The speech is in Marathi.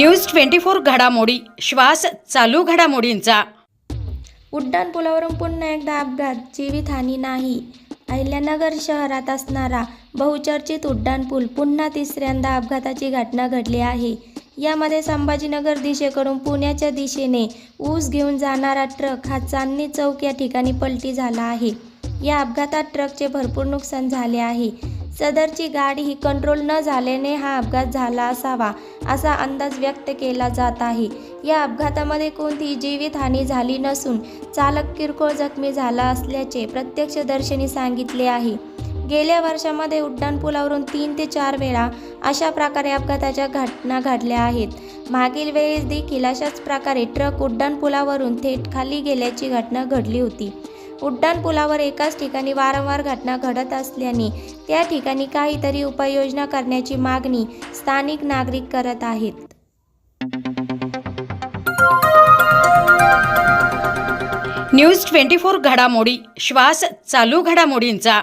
न्यूज ट्वेंटी फोर घडामोडी. श्वास चालू घडामोडींचा. उड्डाणपुलावरून पुन्हा एकदा अपघात जीवितहानी नाही. अहिल्यानगर शहरात असणारा बहुचर्चित उड्डाणपूल पुन्हा तिसऱ्यांदा अपघाताची घटना घडली आहे. यामध्ये संभाजीनगर दिशेकडून पुण्याच्या दिशेने ऊस घेऊन जाणारा ट्रक हा चांदणी चौक या ठिकाणी पलटी झाला आहे. या अपघातात ट्रकचे भरपूर नुकसान झाले आहे. सदरची गाडी ही कंट्रोल न झाल्याने हा अपघात झाला असावा असा अंदाज व्यक्त केला जात आहे. या अपघातामध्ये कोणतीही जीवितहानी झाली नसून चालक किरकोळ जखमी झाला असल्याचे प्रत्यक्षदर्शनी सांगितले आहे. गेल्या वर्षामध्ये उड्डाणपुलावरून तीन ते चार वेळा अशा प्रकारे अपघाताच्या घटना घडल्या आहेत. मागील वेळेस देखील अशाच प्रकारे ट्रक उड्डाणपुलावरून थेट खाली गेल्याची घटना घडली होती. उड्डाणपुलावर एकाच ठिकाणी वारंवार घटना घडत असल्याने त्या ठिकाणी काहीतरी उपाययोजना करण्याची मागणी स्थानिक नागरिक करत आहेत. न्यूज ट्वेंटी फोर घडामोडी श्वास चालू घडामोडींचा.